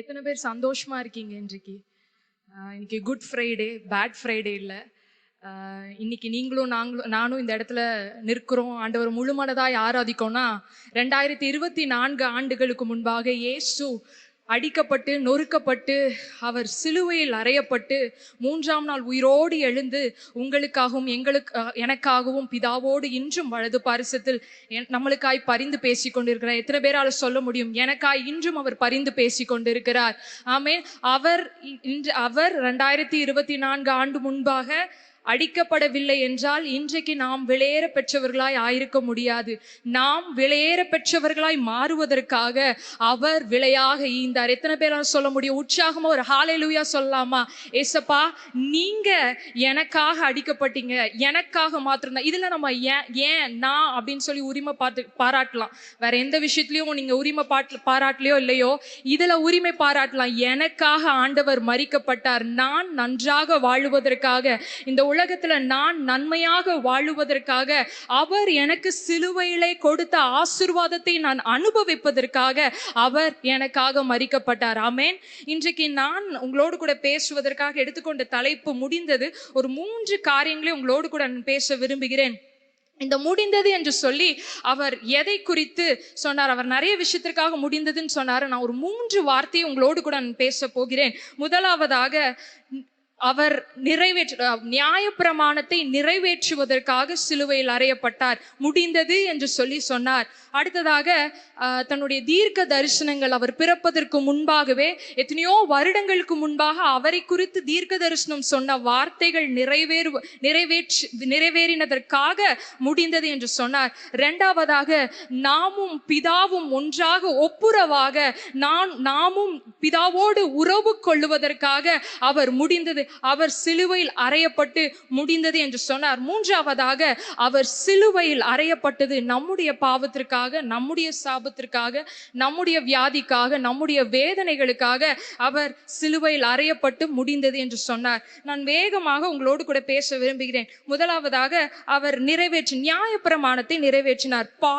எத்தனை பேர் சந்தோஷமா இருக்கீங்க இன்றைக்கு? இன்னைக்கு குட் ஃப்ரைடே பேட் ஃப்ரைடே இல்லை. இன்னைக்கு நீங்களும் நாங்களும் நானும் இந்த இடத்துல நிற்கிறோம். ஆண்டவர் முழுமனதாய் ஆராதிக்கோம்னா ரெண்டாயிரத்தி இருபத்தி நான்கு ஆண்டுகளுக்கு முன்பாக இயேசு அடிக்கப்பட்டு நொறுக்கப்பட்டு அவர் சிலுவையில் அறையப்பட்டு மூன்றாம் நாள் உயிரோடு எழுந்து உங்களுக்காகவும் எங்களுக்கு எனக்காகவும் பிதாவோடு இன்றும் வலது பாரிசத்தில் என்- நம்மளுக்காய் பரிந்து பேசி கொண்டிருக்கிறார் எத்தனை பேரால் சொல்ல முடியும்? எனக்காய் இன்றும் அவர் பரிந்து பேசி கொண்டிருக்கிறார் ஆமே அவர் இன்று அவர் ரெண்டாயிரத்தி இருபத்தி நான்கு ஆண்டு முன்பாக அடிக்கப்படவில்லை என்றால் இன்றைக்கு நாம் விளையேற பெற்றவர்களாய் ஆயிருக்க முடியாது. நாம் விளையேற பெற்றவர்களாய் மாறுவதற்காக அவர் விலையாக ஈந்தார் எத்தனை பேரால் சொல்ல முடியும்? உற்சாகமா ஒரு ஹாலையிலுயா சொல்லலாமா? ஏசப்பா நீங்க எனக்காக அடிக்கப்பட்டீங்க எனக்காக மாத்திரம் இதுல நம்ம ஏன் ஏன் நான் அப்படின்னு சொல்லி உரிமை பார்த்து பாராட்டலாம். வேற எந்த விஷயத்துலயும் நீங்க உரிமை பாட்டு பாராட்டலையோ இல்லையோ இதுல உரிமை பாராட்டலாம். எனக்காக ஆண்டவர் மறிக்கப்பட்டார். நான் நன்றாக வாழுவதற்காக இந்த உலகத்துல நான் நன்மையாக வாழுவதற்காக அவர் எனக்கு சிலுவையிலே கொடுத்த ஆசிர்வாதத்தை நான் அனுபவிப்பதற்காக அவர் எனக்காக மறிக்கப்பட்டார் ஆமேன். இன்றைக்கு நான் உங்களோடு கூட பேசுவதற்காக எடுத்துக்கொண்ட தலைப்பு முடிந்தது. ஒரு மூன்று காரியங்களை உங்களோடு கூட நான் பேச விரும்புகிறேன். இந்த முடிந்தது என்று சொல்லி அவர் எதை குறித்து சொன்னார் அவர் நிறைய விஷயத்திற்காக முடிந்ததுன்னு சொன்னார். நான் ஒரு மூன்று வார்த்தையை உங்களோடு கூட நான் பேச போகிறேன். முதலாவதாக அவர் நிறைவேற்ற நியாயப்பிரமாணத்தை நிறைவேற்றுவதற்காக சிலுவையில் அறையப்பட்டார். முடிந்தது என்று சொல்லி சொன்னார். அடுத்ததாக தன்னுடைய தீர்க்க தரிசனங்கள் அவர் பிறப்பதற்கு முன்பாகவே எத்தனையோ வருடங்களுக்கு முன்பாக அவரை குறித்து தீர்க்க தரிசனம் சொன்ன வார்த்தைகள் நிறைவேறு நிறைவேற்று நிறைவேறினதற்காக முடிந்தது என்று சொன்னார். இரண்டாவதாக நாமும் பிதாவும் ஒன்றாக ஒப்புரவாக நான் நாமும் பிதாவோடு உறவு கொள்ளுவதற்காக அவர் முடிந்தது. அவர் சிலுவையில் அறையப்பட்டு முடிந்தது என்று சொன்னார். மூன்றாவதாக அவர் சிலுவையில் அறையப்பட்டது நம்முடைய பாவத்திற்காக நம்முடைய சாபத்திற்காக நம்முடைய வியாதிக்காக நம்முடைய வேதனைகளுக்காக அவர் சிலுவையில் அறையப்பட்டு முடிந்தது என்று சொன்னார். நான் வேகமாக உங்களோடு கூட பேச விரும்புகிறேன். முதலாவதாக அவர் நிறைவேற்றி நியாயப்பிரமாணத்தை நிறைவேற்றினார். பா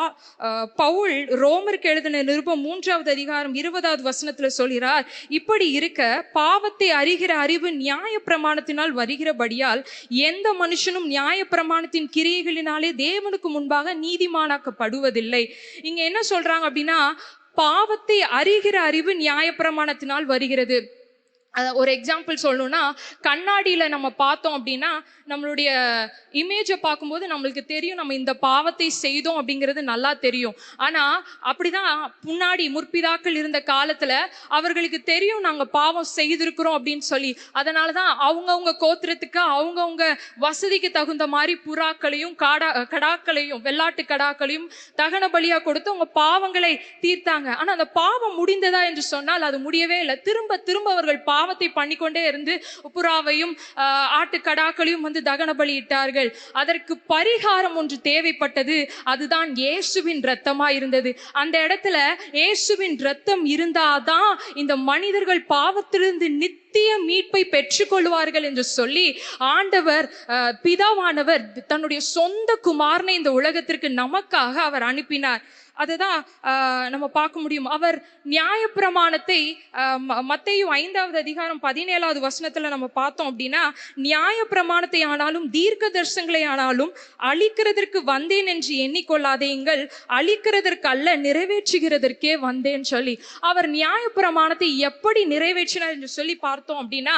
பவுல் ரோமருக்கு எழுதின நிருபம் மூன்றாவது அதிகாரம் இருபதாவது வசனத்துல சொல்கிறார் இப்படி இருக்க பாவத்தை அறிகிற அறிவு நியாய பிரமாணத்தினால் வருகிறபடியால் எந்த மனுஷனும் நியாயப்பிரமாணத்தின் கிரியைகளினாலே தேவனுக்கு முன்பாக நீதிமானாக்கப்படுவதில்லை. இங்க என்ன சொல்றாங்க அப்படின்னா பாவத்தை அறிகிற அறிவு நியாயப்பிரமாணத்தினால் வருகிறது. ஒரு எக்ஸாம்பிள் சொல்லணும்னா கண்ணாடியில் நம்ம பார்த்தோம் அப்படின்னா நம்மளுடைய இமேஜை பார்க்கும்போது நம்மளுக்கு தெரியும் நம்ம இந்த பாவத்தை செய்தோம் அப்படிங்கிறது நல்லா தெரியும். ஆனால் அப்படிதான் முன்னாடி முற்பிதாக்கள் இருந்த காலத்தில் அவர்களுக்கு தெரியும் நாங்கள் பாவம் செய்திருக்கிறோம் அப்படின்னு சொல்லி. அதனாலதான் அவங்கவுங்க கோத்திரத்துக்கு அவங்கவுங்க வசதிக்கு தகுந்த மாதிரி புறாக்களையும் காடா கடாக்களையும் வெள்ளாட்டு கடாக்களையும் தகன பலியாக கொடுத்து அவங்க பாவங்களை தீர்த்தாங்க. ஆனால் அந்த பாவம் முடிந்ததா என்று சொன்னால் அது முடியவே இல்லை. திரும்ப திரும்ப அவர்கள் பாவத்தை பண்ணிக்கொண்டே இருந்து புறாவையும் ஆட்டுக்கடாக்களையும் வந்து தகன பலியிட்டார்கள் அதற்கு பரிகாரம் ஒன்று தேவைப்பட்டது. அதுதான் இயேசுவின் ரத்தமா இருந்தது அந்த இடத்துல இயேசுவின் ரத்தம் இருந்தாதான் இந்த மனிதர்கள் பாவத்திலிருந்து நித்திய மீட்பை பெற்றுக்கொள்வார்கள் என்று சொல்லி ஆண்டவர் பிதாவானவர் தன்னுடைய சொந்த குமாரனை இந்த உலகத்திற்கு நமக்காக அவர் அனுப்பினார். அதுதான் தான் நம்ம பார்க்க முடியும். அவர் நியாயப்பிரமாணத்தை மத்தையும் ம- ஐந்தாவது அதிகாரம் பதினேழாவது வசனத்தில் நம்ம பார்த்தோம் அப்படின்னா நியாயப்பிரமாணத்தை ஆனாலும் தீர்க்க தரிசனங்களை ஆனாலும் அழிக்கிறதற்கு வந்தேன் என்று எண்ணிக்கொள்ளாதேங்கள் அழிக்கிறதற்கு அல்ல நிறைவேற்றுகிறதற்கே வந்தேன் சொல்லி. அவர் நியாயப்பிரமாணத்தை எப்படி நிறைவேற்றினார் என்று சொல்லி பார்த்தோம் அப்படின்னா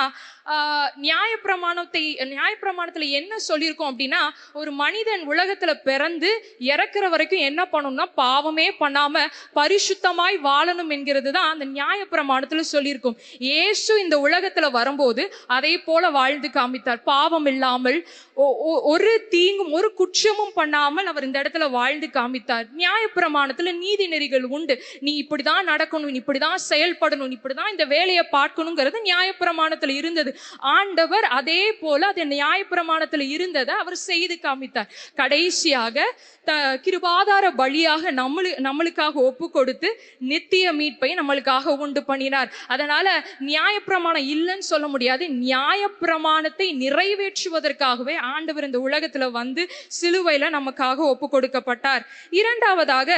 நியாயப்பிரமாணத்தை நியாயப்பிரமாணத்தில் என்ன சொல்லியிருக்கோம் அப்படின்னா ஒரு மனிதன் உலகத்தில் பிறந்து இறக்குற வரைக்கும் என்ன பண்ணணும்னா பாவமே பண்ணாமல் பரிசுத்தமாய் வாழணும் என்கிறது தான் அந்த நியாயப்பிரமாணத்தில் சொல்லியிருக்கும். ஏசு இந்த உலகத்தில் வரும்போது அதே போல வாழ்ந்து காமித்தார். பாவம் இல்லாமல் ஒ- ஒ- ஒரு தீங்கும் ஒரு குற்றமும் பண்ணாமல் அவர் இந்த இடத்துல வாழ்ந்து காமித்தார். நியாயப்பிரமாணத்தில் நீதி நெறிகள் உண்டு. நீ இப்படிதான் நடக்கணும் இப்படி இப்படிதான் செயல்படணும் இப்படி இப்படிதான் இந்த வேலையை பார்க்கணுங்கிறது நியாயப்பிரமாணத்தில் இருந்தது. ஆண்டவர் அதே போல அது நியாயப்பிரமாணத்தில் இருந்ததை அவர் செய்து காமித்தார். கடைசியாக த கிருபாதார பலியாக நம்மளு நம்மளுக்காக ஒப்பு கொடுத்து நித்திய மீட்பை நம்மளுக்காக உண்டு பண்ணினார். அதனால நியாயப்பிரமாணம் இல்லைன்னு சொல்ல முடியாது. நியாயப்பிரமாணத்தை நிறைவேற்றுவதற்காகவே ஆண்டவர் இந்த உலகத்துல வந்து சிலுவையில நமக்காக ஒப்பு கொடுக்கப்பட்டார். இரண்டாவதாக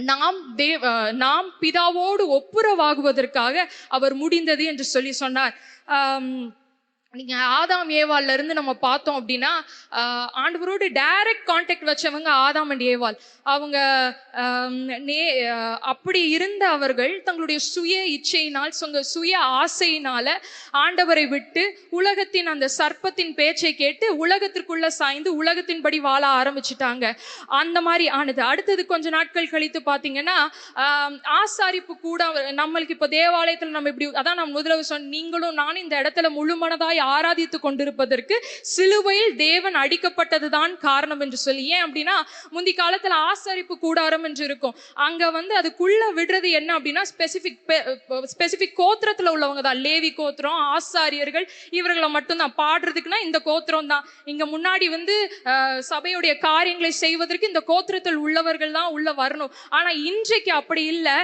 நாம் தேவ நாம் பிதாவோடு ஒப்புரவாகுவதற்காக அவர் முடிந்தது என்று சொல்லி சொன்னார். நீங்கள் நீங்க ஆதாம் ஏவாள்ல இருந்து நம்ம பார்த்தோம் அப்படின்னா ஆண்டவரோடு டைரக்ட் கான்டாக்ட் வச்சவங்க ஆதாம் அண்ட் ஏவாள். அவங்க நே அப்படி இருந்த அவர்கள் தங்களுடைய சுய இச்சையினால் சொங்க சுய ஆசையினால ஆண்டவரை விட்டு உலகத்தின் அந்த சர்ப்பத்தின் பேச்சை கேட்டு உலகத்திற்குள்ள சாய்ந்து உலகத்தின்படி வாழ ஆரம்பிச்சிட்டாங்க. அந்த மாதிரி ஆனது. அடுத்தது கொஞ்ச நாட்கள் கழித்து பார்த்தீங்கன்னா ஆசாரிப்பு கூட நம்மளுக்கு இப்போ தேவாலயத்தில் நம்ம இப்படி அதான் நான் முதல்ல சொன்ன நீங்களும் நானும் இந்த இடத்துல முழுமனதாய் ஆராதித்து கொண்டிருப்பதற்கு சிலுவையில் தேவன் அடிக்கப்பட்டதுதான் காரணம் என்று சொல்லி. ஏன் அப்படின்னா முந்தி காலத்தில் ஆசாரிப்பு கூடாரம் என்று இருக்கும். அங்க வந்து அதுக்குள்ள விடுறது என்ன அப்படின்னா ஸ்பெசிபிக் ஸ்பெசிஃபிக் கோத்திரத்தில் உள்ளவங்க தான். லேவி கோத்திரம் ஆசாரியர்கள் இவர்களை மட்டும்தான். பாடுறதுக்குன்னா இந்த கோத்திரம் தான். இங்க முன்னாடி வந்து சபையுடைய காரியங்களை செய்வதற்கு இந்த கோத்திரத்தில் உள்ளவர்கள் தான் உள்ள வரணும். ஆனா இன்றைக்கு அப்படி இல்லை.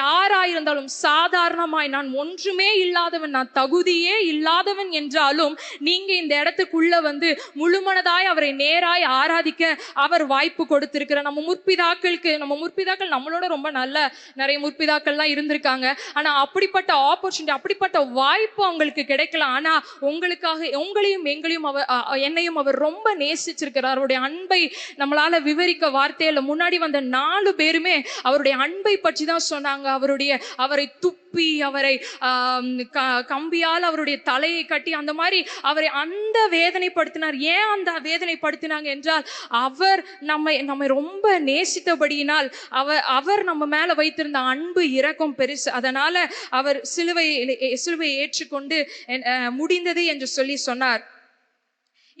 யாராயிருந்தாலும் சாதாரணமாய் நான் ஒன்றுமே இல்லாதவன் நான் தகுதியே இல்லாதவன் என்றாலும் நீங்க இந்த இடத்துக்குள்ள வந்து முழுமனதாய் அவரை நேராய் ஆராதிக்க அவர் வாய்ப்பு கொடுத்திருக்கிற நம்ம முற்பிதாக்களுக்கு நம்ம முற்பிதாக்கள் நம்மளோட ரொம்ப நல்ல நிறைய முற்பிதாக்கள்லாம் இருந்திருக்காங்க. ஆனா அப்படிப்பட்ட ஆப்பர்ச்சுனிட்டி அப்படிப்பட்ட வாய்ப்பு அவங்களுக்கு கிடைக்கல. ஆனா உங்களுக்காக உங்களையும் எங்களையும் அவர் என்னையும் அவர் ரொம்ப நேசிச்சிருக்கிறார். அவருடைய அன்பை நம்மளால விவரிக்க வார்த்தையில முன்னாடி வந்த நாலு பேருமே அவருடைய அன்பை பற்றி தான் சொன்னாங்க. அவருடைய அவரை துப்பி அவரை க- கம்பியால் அவருடைய தலையை கட்டி அந்த மாதிரி அவரை அந்த வேதனைப்படுத்தினார். ஏன் அந்த வேதனைப்படுத்தினாங்க என்றால் அவர் நம்மை நம்மை ரொம்ப நேசித்தபடியினால் அவர் அவர் நம்ம மேல வைத்திருந்த அன்பு இரக்கம் பெருசு. அதனால அவர் சிலுவை சிலுவை ஏற்றுக்கொண்டு முடிந்தது என்று சொல்லி சொன்னார்.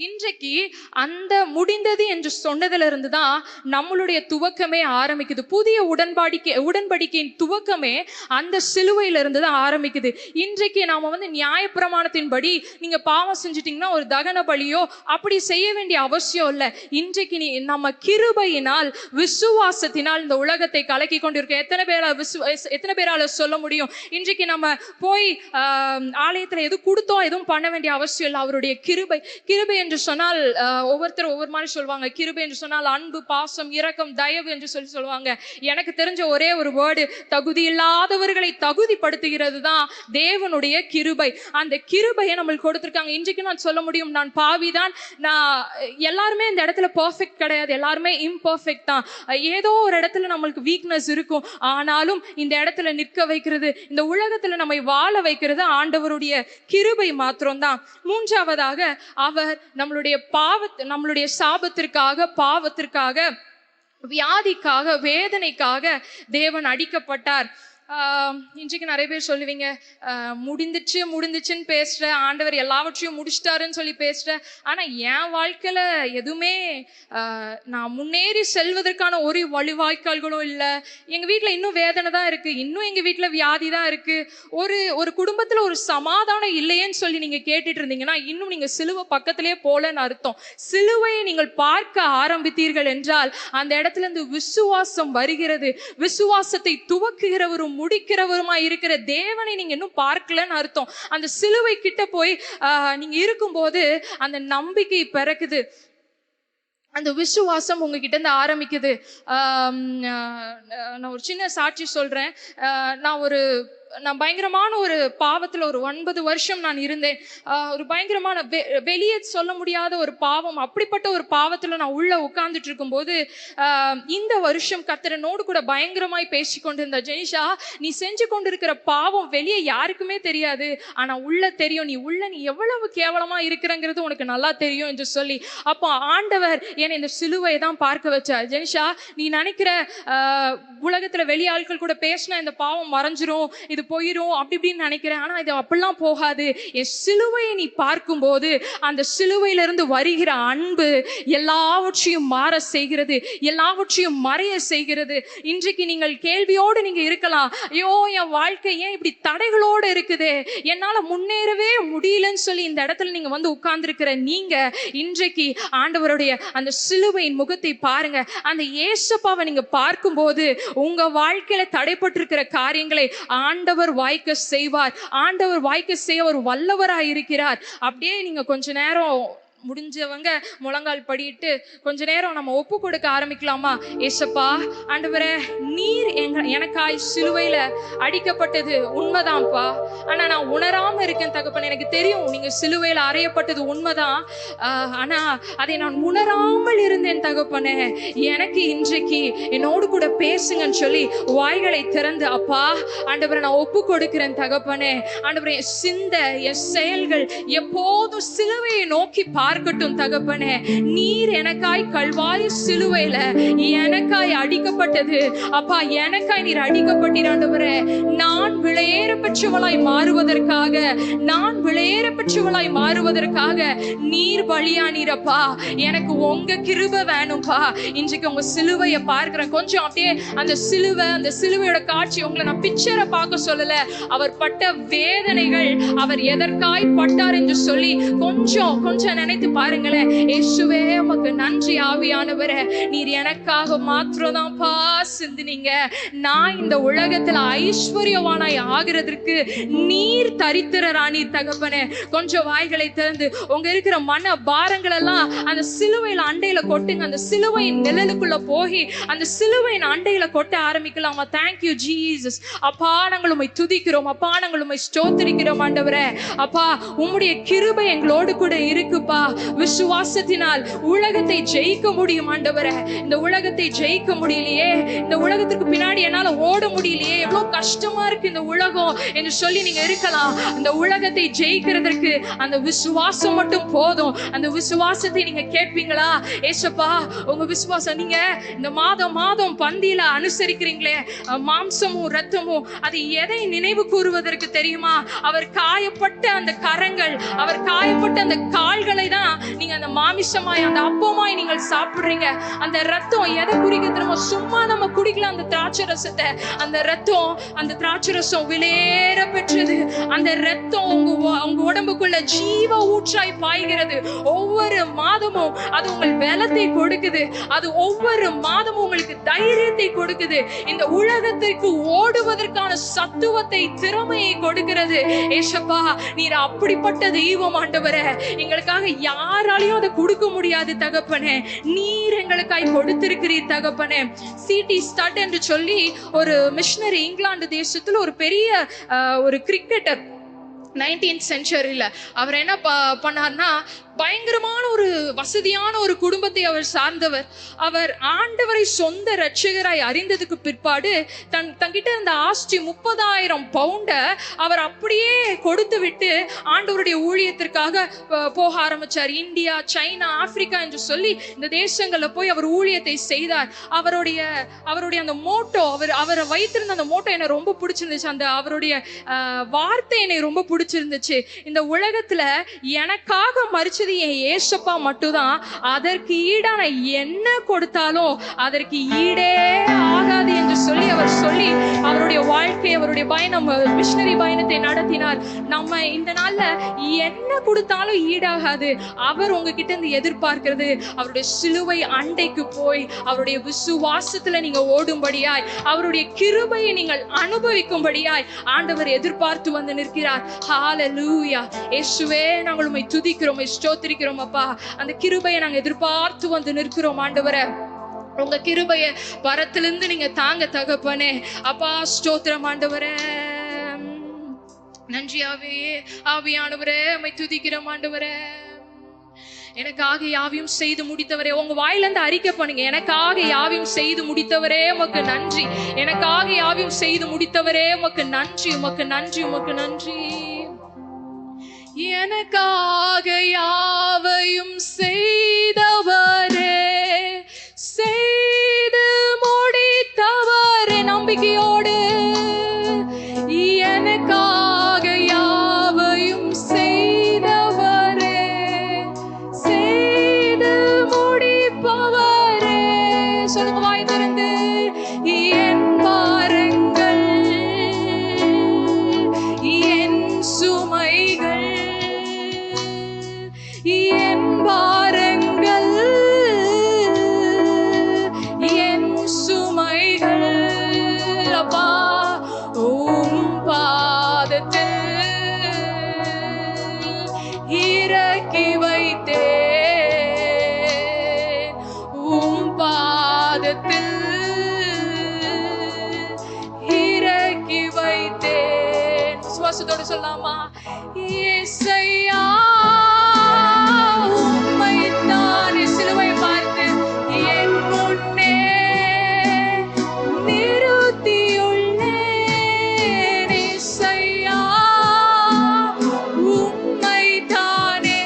இன்றைக்கு அந்த முடிந்தது என்று சொன்னதிலிருந்து தான் நம்மளுடைய துவக்கமே ஆரம்பிக்குது. புதிய உடன்பாடிக்கை உடன்படிக்கையின் துவக்கமே அந்த சிலுவையிலிருந்து தான் ஆரம்பிக்குது. இன்றைக்கு நாம் வந்து நியாயப்பிரமாணத்தின்படி நீங்கள் பாவம் செஞ்சிட்டிங்கன்னா ஒரு தகன பலியோ அப்படி செய்ய வேண்டிய அவசியம் இல்லை. இன்றைக்கு நீ நம்ம கிருபையினால் விசுவாசத்தினால் இந்த உலகத்தை கலக்கி கொண்டிருக்கோம். எத்தனை பேரால் விசு எத்தனை பேரால் சொல்ல முடியும்? இன்றைக்கு நம்ம போய் ஆலயத்தில் எதுவும் கொடுத்தோம் எதுவும் பண்ண வேண்டிய அவசியம் இல்லை. அவருடைய கிருபை கிருபை என்று சொன்னால் ஒவ்வொருத்தர் ஒவ்வொரு மாதிரி சொல்லுவாங்க. கிருபை என்று சொன்னால் அன்பு பாசம் இரக்கம் தயவு என்று சொல்லி சொல்லுவாங்க. எனக்கு தெரிஞ்ச ஒரே ஒரு வேர்டு தகுதி இல்லாதவர்களை தகுதிப்படுத்துகிறது தான் தேவனுடைய கிருபை. அந்த கிருபையை நம்மளுக்கு கொடுத்துருக்காங்க. இன்றைக்கு நான் சொல்ல முடியும் நான் பாவிதான் நான் எல்லாருமே இந்த இடத்துல பர்ஃபெக்ட் கிடையாது. எல்லாருமே இம்பர்ஃபெக்ட் தான். ஏதோ ஒரு இடத்துல நம்மளுக்கு வீக்னஸ் இருக்கும். ஆனாலும் இந்த இடத்துல நிற்க வைக்கிறது இந்த உலகத்துல நம்மை வாழ வைக்கிறது ஆண்டவருடைய கிருபை மாத்திரம்தான். மூன்றாவதாக அவர் நம்மளுடைய பாவத்து நம்மளுடைய சாபத்திற்காக பாவத்திற்காக வியாதிக்காக வேதனைக்காக தேவன் அடிக்கப்பட்டார். இன்றைக்கு நிறைய பேர் சொல்லுவீங்க முடிந்துச்சு முடிந்துச்சுன்னு பேசுற ஆண்டவர் எல்லாவற்றையும் முடிச்சிட்டாருன்னு சொல்லி பேசுற. ஆனா என் வாழ்க்கையில எதுவுமே நான் முன்னேறி செல்வதற்கான ஒரு வழிவாய்க்கால்களும் இல்லை. எங்க வீட்டில் இன்னும் வேதனை தான் இருக்கு. இன்னும் எங்க வீட்டில் வியாதி தான் இருக்கு. ஒரு ஒரு குடும்பத்தில் ஒரு சமாதானம் இல்லையேன்னு சொல்லி நீங்க கேட்டுட்டு இருந்தீங்கன்னா இன்னும் நீங்க சிலுவை பக்கத்திலே போலன்னு அர்த்தம். சிலுவையை நீங்கள் பார்க்க ஆரம்பித்தீர்கள் என்றால் அந்த இடத்துல இருந்து விசுவாசம் வருகிறது. விசுவாசத்தை துவக்குகிறவரும் முடிக்கிறவருமா இருக்கிற தேவனை நீங்க இன்னும் பார்க்கலன்னு அர்த்தம். அந்த சிலுவை கிட்ட போய் நீங்க இருக்கும்போது அந்த நம்பிக்கை பிறக்குது. அந்த விசுவாசம் உங்ககிட்ட இருந்து ஆரம்பிக்குது. நான் ஒரு சின்ன சாட்சி சொல்றேன். நான் ஒரு நான் பயங்கரமான ஒரு பாவத்தில் ஒரு ஒன்பது வருஷம் நான் இருந்தேன். ஒரு பயங்கரமான வெ- வெளியே சொல்ல முடியாத ஒரு பாவம் அப்படிப்பட்ட ஒரு பாவத்தில் நான் உள்ளே உட்காந்துட்டு இருக்கும்போது இந்த வருஷம் கத்திரனோடு கூட பயங்கரமாய் பேசி கொண்டிருந்த ஜெனிஷா நீ செஞ்சு கொண்டிருக்கிற பாவம் வெளியே யாருக்குமே தெரியாது. ஆனால் உள்ள தெரியும். நீ உள்ள நீ எவ்வளவு கேவலமாக இருக்கிறங்கிறது உனக்கு நல்லா தெரியும் என்று சொல்லி அப்போ ஆண்டவர் என்னை இந்த சிலுவையை தான் பார்க்க வச்சார். ஜெனிஷா நீ நினைக்கிற உலகத்தில் வெளியாட்கள் வெளி ஆட்கள் கூட பேசினா இந்த பாவம் மறைஞ்சிரும். இது போயிடும் அப்படி இப்படின்னு நினைக்கிறேன். ஆனா இது அப்படிலாம் போகாது. என் சிலுவையை நீ பார்க்கும்போது அந்த சிலுவையிலிருந்து வருகிற அன்பு எல்லாவற்றையும் மாற செய்கிறது எல்லாவற்றையும் மறைய செய்கிறது. இன்றைக்கு நீங்கள் கேள்வியோடு நீங்க இருக்கலாம். ஐயோ என் வாழ்க்கை ஏன் இப்படி தடைகளோடு இருக்குது? என்னால முன்னேறவே முடியலன்னு சொல்லி இந்த இடத்துல நீங்க வந்து உட்கார்ந்துருக்கிற நீங்க இன்றைக்கு ஆண்டவருடைய அந்த சிலுவையின் முகத்தை பாருங்க. அந்த ஏசப்பாவை நீங்க பார்க்கும்போது உங்க வாழ்க்கையில தடைப்பட்டிருக்கிற காரியங்களை ஆண்டவர் வாய்க்க செய்வார். ஆண்டவர் வாய்க்க செய்ய ஒரு வல்லவராக இருக்கிறார் அப்படியே நீங்க கொஞ்ச நேரம் முடிஞ்சவங்க முழங்கால் படியிட்டு கொஞ்ச நேரம் நம்ம ஒப்பு கொடுக்க ஆரம்பிக்கலாமா? ஏசப்பா ஆண்டவரே நீர் எங்க எனக்காய் சிலுவையில அடிக்கப்பட்டது உண்மைதான்ப்பா. ஆனா நான் உணராம இருக்கேன் தகப்பன் எனக்கு தெரியும் நீங்க சிலுவையில அறையப்பட்டது உண்மைதான். ஆனா அதை நான் உணராமல் இருந்தேன் தகப்பனே. எனக்கு இன்றைக்கு என்னோடு கூட பேசுங்கன்னு சொல்லி வாய்களை திறந்து அப்பா ஆண்டவரை நான் ஒப்பு கொடுக்கிறேன் தகப்பனே. ஆண்டவரே என் சிந்த என் செயல்கள் எப்போதும் சிலுவையை நோக்கி பா பார்க்கட்டும் தகப்பனே. நீர் எனக்காய் கல்வாரி சிலுவையில எனக்காய் அடிக்கப்பட்டது. அப்பா எனக்காய் நீர் அடிக்கப்பட்டிராண்டவரே நான் விளையேற பெற்றவளாய் மாறுவதற்காக நான் விளையேற பெற்றவளாய் மாறுவதற்காக நீர் பலியானீரப்பா எனக்கு உங்க கிருப வேணும்பா. இன்றைக்கு உங்க சிலுவையை பார்க்கிறேன். கொஞ்சம் அப்படியே அந்த சிலுவை அந்த சிலுவையோட காட்சி உங்களை நான் பிக்சரை பார்க்க சொல்லல. அவர் பட்ட வேதனைகள் அவர் எதற்காய் பட்டார் என்று சொல்லி கொஞ்சம் கொஞ்சம் நினைத்து பாருங்களேன். இயேசுவே உமக்கு நன்றி ஆவியானவரே. நீர் எனக்காக மாத்திரம் பா சிந்தினீங்க. நான் இந்த உலகத்துல ஐஸ்வர்யவானாய் ஆகிறதற்கு நீர் தரித்திரரா நீர் தகப்பனே. கொஞ்சம் வாய்களை திறந்து உங்க இருக்கிற மன பாரங்கள் எல்லாம் அந்த சிலுவையில அண்டையில கொட்டுங்க. அந்த சிலுவையின் நிழலுக்குள்ள போய் அந்த சிலுவையின் அண்டையில கொட்ட ஆரம்பிக்கலாமா? தேங்க்யூ ஜீசஸ் அப்பா நாங்கள் உம்மை துதிக்கிறோம். அப்பா நாங்கள் உம்மை ஸ்தோத்திரிக்கிறோம் ஆண்டவரே. அப்பா உம்முடைய கிருபை எங்களோடு கூட இருக்குப்பா. விசுவாசத்தினால் உலகத்தை ஜெயிக்க முடியும் ஆண்டவரே. இந்த உலகத்தை ஜெயிக்க முடியலையே. இந்த உலகத்துக்கு பின்னாடி என்னால ஓட முடியலையே. எவ்வளவு கஷ்டமா இருக்கு இந்த உலகம் என்று சொல்லி நீங்க இருக்கலாம். இந்த உலகத்தை ஜெயிக்கிறதற்கு அந்த விசுவாசம் மட்டும் போதும். அந்த விசுவாசத்தை நீங்க கேட்பீங்களா? ஏசப்பா உங்க விசுவாசம் நீங்க இந்த மாதம் மாதம் பந்தியில அனுசரிக்கிறீங்களே. மாம்சமும் ரத்தமும் அது எதை நினைவு கூறுவதற்கு தெரியுமா? அவர் காயப்பட்ட அந்த கரங்கள் அவர் காயப்பட்ட அந்த கால்களை தான் நீங்க அந்த மாமிசமாய் அந்த அப்பமாய் நீங்கள் சாப்பிடுறீங்க. அந்த ரத்தம் எதை குறிக்க சும்மா நம்ம குடிக்கலாம் அந்த திராட்சை ரசத்தை. அந்த ரத்தம் அந்த திராட்சை ரசம் விலையேற பெற்றது. அந்த ரத்தம் உங்க உங்க உடம்புக்குள்ள ஜீவ ஊற்றாய் பாய்கிறது. ஒவ்வொரு மாதமும் அது உங்கள் பலத்தை கொடுக்குது. அது ஒவ்வொரு மாதமும் உங்களுக்கு தைரியத்தை கொடுக்குது. இந்த உலகத்திற்கு ஓடுவதற்கான சத்துவத்தை திறமையை கொடுக்கிறது. ஏசப்பா நீர் அப்படிப்பட்ட தெய்வம் ஆண்டவர. எங்களுக்காக யாராலையும் அதை கொடுக்க முடியாது தகப்பனே. நீர் எங்களுக்காய் கொடுத்திருக்கிறீர் தகப்பனே. சிடி ஸ்டட் என்று சொல்லி ஒரு மிஷினரி இங்கிலாந்து தேசத்துல ஒரு பெரிய ஒரு கிரிக்கெட்டர் நைன்டீன்த் சென்ச்சுரியில் அவர் என்ன ப பண்ணார்னா பயங்கரமான ஒரு வசதியான ஒரு குடும்பத்தை அவர் சார்ந்தவர். அவர் ஆண்டவரை சொந்த ரட்சகராய் அறிந்ததுக்கு பிற்பாடு தன் தங்கிட்ட இருந்த ஆஸ்தி முப்பதாயிரம் பவுண்டை அவர் அப்படியே கொடுத்து விட்டு ஆண்டவருடைய ஊழியத்திற்காக போக ஆரம்பிச்சார். இந்தியா சைனா ஆப்பிரிக்கா என்று சொல்லி இந்த தேசங்களில் போய் அவர் ஊழியத்தை செய்தார். அவருடைய அவருடைய அந்த மோட்டோ அவர் அவரை வைத்திருந்த அந்த மோட்டோ என்னை ரொம்ப பிடிச்சிருந்துச்சு. அந்த அவருடைய வார்த்தை என்னை ரொம்ப பிடிச்சிருந்துச்சு. இந்த உலகத்தில் எனக்காக மறிச்சது என் ஏசப்பா மட்டும்தான். அதற்கு ஈடான என்ன கொடுத்தாலும் அதற்கு ஈடே ஆகாது என்று சொல்லி அவர் சொல்லி அவருடைய வாழ்க்கை அவருடைய பயணம் மிஷனரி பயணத்தை நடத்தினார். நம்ம இந்த நாள்ல என்ன கொடுத்தாலும் ஈடாகாது. அவர் உங்ககிட்ட இருந்து எதிர்பார்க்கிறது அவருடைய சிலுவை அண்டைக்கு போய் அவருடைய விசுவாசத்துல நீங்க ஓடும்படியாய் அவருடைய கிருபையை நீங்கள் அனுபவிக்கும்படியாய் ஆண்டவர் எதிர்பார்த்து வந்து நிற்கிறார். ஹalleluya இயேசுவே நாங்கள் உண்மை துதிக்கிறோம் உம்மை ஸ்தோத்திரிக்கிறோம் அப்பா அந்த கிருபையை நாங்க எதிர்பார்த்து வந்து நிற்கிறோம் ஆண்டவரை. உங்க கிருபைய பரத்திலிருந்து நீங்க தாங்க தகப்பனே. அப்பா ஸ்தோத்திரம் ஆண்டவரே. நன்றி ஆவியே ஆவியானவரே. உம்மை துதிக்கிறோம் ஆண்டவரே. எனக்காக யாவையும் செய்து முடித்தவரே. உங்க வாயிலிருந்து அறிக்கை பண்ணுங்க. எனக்காக யாவையும் செய்து முடித்தவரே உமக்கு நன்றி. எனக்காக யாவையும் செய்து முடித்தவரே உமக்கு நன்றி உமக்கு நன்றி உமக்கு நன்றி. எனக்காக யாவையும் செய்தவரே செய்து முடித்தவரே நம்பிக்கையோடு. எனக்காக யாவையும் செய்தவரே செய்து முடிப்பவரே. சொல்லுங்க வாய் திறந்து. விசுவாசத்தோடு சொல்லாமா ஏசையா உம்மைத்தானே சிலுவை பார்த்து என் முன்னே நிறுத்தியுள்ளேன் ஏசையா உம்மைத்தானே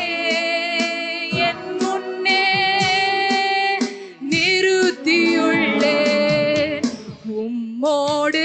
என் முன்னே நிறுத்தியுள்ளேன். உம்மோடு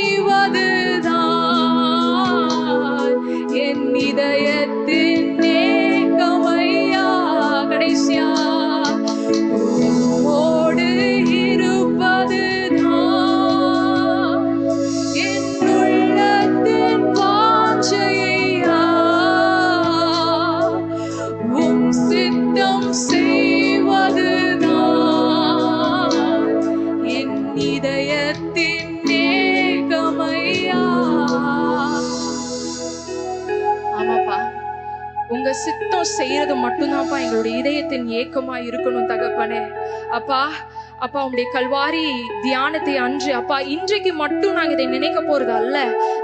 அவருடைய இதயத்தின் ஏக்கமா இருக்கணும் தகப்பனே. அப்பா அப்பா உங்களுடைய கல்வாரி தியானத்தை அன்று அப்பா இன்றைக்கு மட்டும் நாங்க இதை நினைக்க போறது அல்ல.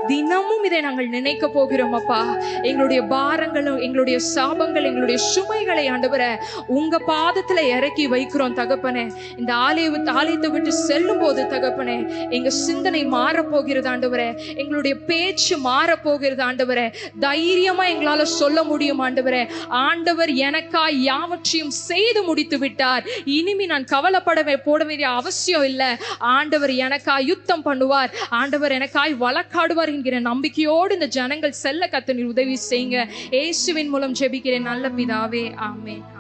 தினமும் இதை நாங்கள் நினைக்க போகிறோம் அப்பா. எங்களுடைய பாரங்களும் எங்களுடைய சாபங்கள் எங்களுடைய சுமைகளை ஆண்டவர உங்க பாதத்துல இறக்கி வைக்கிறோம் தகப்பனே. இந்த ஆலய ஆலயத்தை விட்டு செல்லும் போது தகப்பனே எங்க சிந்தனை மாறப் போகிறது ஆண்டவர. எங்களுடைய பேச்சு மாறப் போகிறது ஆண்டவர. தைரியமா எங்களால சொல்ல முடியும் ஆண்டவர. ஆண்டவர் எனக்காய் யாவற்றையும் செய்து முடித்து விட்டார். இனிமே நான் கவலைப்படவே போட வேண்டிய அவசியம் இல்லை. ஆண்டவர் எனக்காய் யுத்தம் பண்ணுவார். ஆண்டவர் எனக்காய் வழக்காடுவார் என்கிற நம்பிக்கையோடு இந்த ஜனங்கள் செல்ல கத்த நீர் உதவி செய்யுங்க. இயேசுவின் மூலம் ஜெபிக்கிறேன். நல்ல பிதாவே ஆமேன்.